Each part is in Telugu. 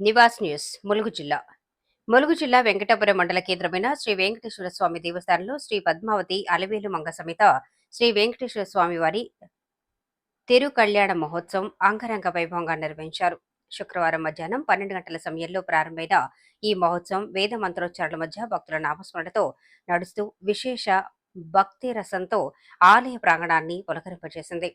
నివాస్ న్యూస్ ములుగు జిల్లా. ములుగు జిల్లా వెంకటాపురం మండల కేంద్రమైన శ్రీ వెంకటేశ్వర స్వామి దేవస్థానంలో శ్రీ పద్మావతి అలవేలు మంగ సమేత శ్రీ వెంకటేశ్వర స్వామి వారి కళ్యాణ మహోత్సవం అంగరంగ వైభవంగా నిర్వహించారు. శుక్రవారం మధ్యాహ్నం పన్నెండు గంటల సమయంలో ప్రారంభమైన ఈ మహోత్సవం వేద మంత్రోచ్చారణల మధ్య భక్తుల నామస్మరణతో నడుస్తూ విశేష భక్తి రసంతో ఆలయ ప్రాంగణాన్ని పులకరింపజేసింది.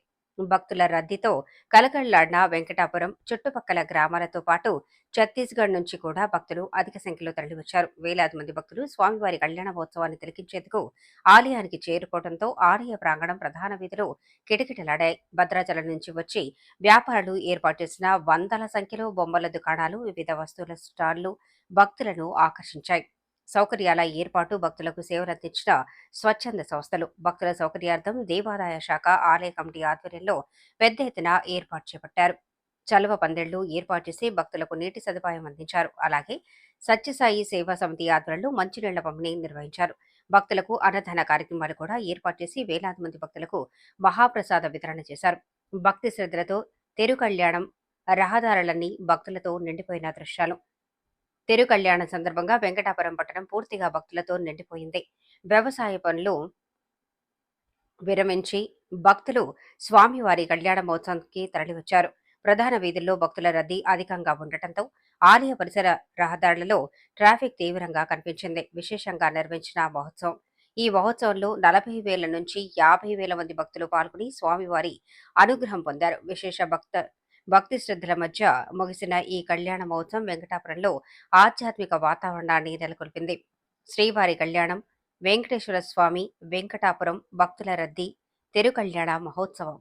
భక్తుల రద్దీతో కలకళ్ళాడిన వెంకటాపురం చుట్టుపక్కల గ్రామాలతో పాటు ఛత్తీస్గఢ్ నుంచి కూడా భక్తులు అధిక సంఖ్యలో తరలివచ్చారు. వేలాది మంది భక్తులు స్వామివారి కళ్యాణ తిలకించేందుకు ఆలయానికి చేరుకోవడంతో ఆలయ ప్రాంగణం ప్రధాన వీధిలో కిటకిటలాడాయి. భద్రాచలం నుంచి వచ్చి వ్యాపారులు ఏర్పాటు చేసిన వందల సంఖ్యలో బొమ్మల దుకాణాలు వివిధ వస్తువుల స్టాళ్ళు భక్తులను ఆకర్షించాయి. సౌకర్యాల ఏర్పాటు భక్తులకు సేవలందించిన స్వచ్ఛంద సంస్థలు. భక్తుల సౌకర్యార్థం దేవాదాయ శాఖ ఆలయ కమిటీ ఆధ్వర్యంలో పెద్ద ఎత్తున ఏర్పాటు చేపట్టారు. చలువ పందెళ్ళు ఏర్పాటు చేసి భక్తులకు నీటి సదుపాయం అందించారు. అలాగే సత్యసాయి సేవా సమితి ఆధ్వర్యంలో మంచినీళ్ళ పంపిణీ నిర్వహించారు. భక్తులకు అన్నదాన కార్యక్రమాలు కూడా ఏర్పాటు చేసి వేలాది మంది భక్తులకు మహాప్రసాద వితరణ చేశారు. భక్తి శ్రద్ధలతో తెరు కళ్యాణం రహదారులన్నీ భక్తులతో నిండిపోయిన దృశ్యాలు. తెరు కళ్యాణం సందర్భంగా వెంకటాపురం పట్టణం పూర్తిగా భక్తులతో నిండిపోయింది. వ్యవసాయ పనులు విరమించి భక్తులు స్వామివారి కళ్యాణ మహోత్సవానికి తరలివచ్చారు. ప్రధాన వీధుల్లో భక్తుల రద్దీ అధికంగా ఉండటంతో ఆలయ పరిసర రహదారులలో ట్రాఫిక్ తీవ్రంగా కనిపించింది. విశేషంగా నిర్మించిన మహోత్సవం. ఈ మహోత్సవంలో నలభై వేల నుంచి యాభై వేల మంది భక్తులు పాల్గొని స్వామివారి అనుగ్రహం పొందారు. విశేష భక్త భక్తి శ్రద్ధల మధ్య ముగిసిన ఈ కళ్యాణ మహోత్సవం వెంకటాపురంలో ఆధ్యాత్మిక వాతావరణాన్ని నెలకొల్పింది. శ్రీవారి కళ్యాణం వెంకటేశ్వర స్వామి వెంకటాపురం భక్తుల రద్దీ తిరు కళ్యాణ మహోత్సవం.